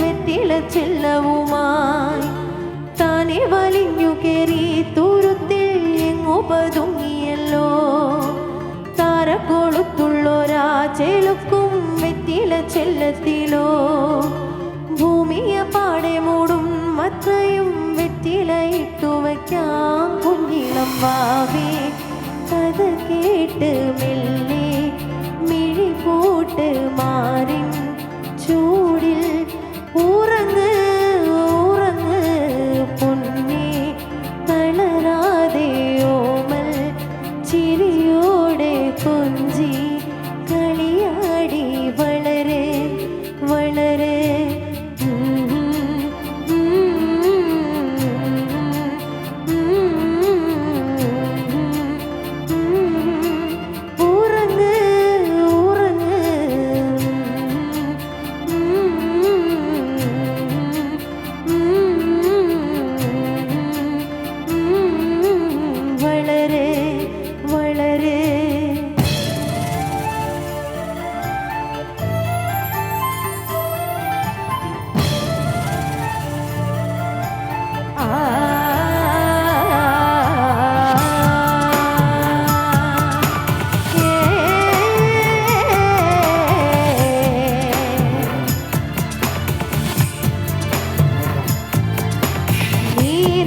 വെറ്റില ചെല്ലവുമായി താനെ വലിഞ്ഞു കയറി തുരുത്തിൽ എങ്ങോ പതുങ്ങിയല്ലോ. ചെലുക്കും വെറ്റില ചെല്ലത്തിലോ ചിരിയോടെ പുഞ്ചി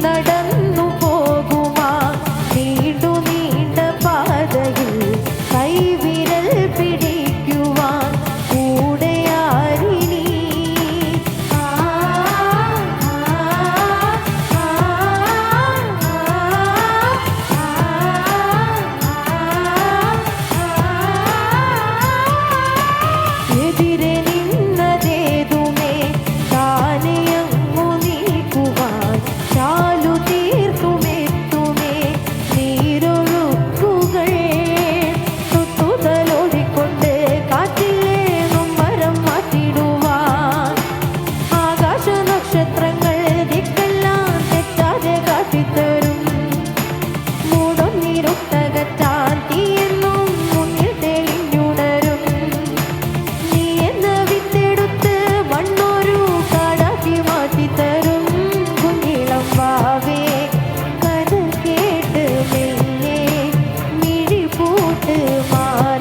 நடந்த heart.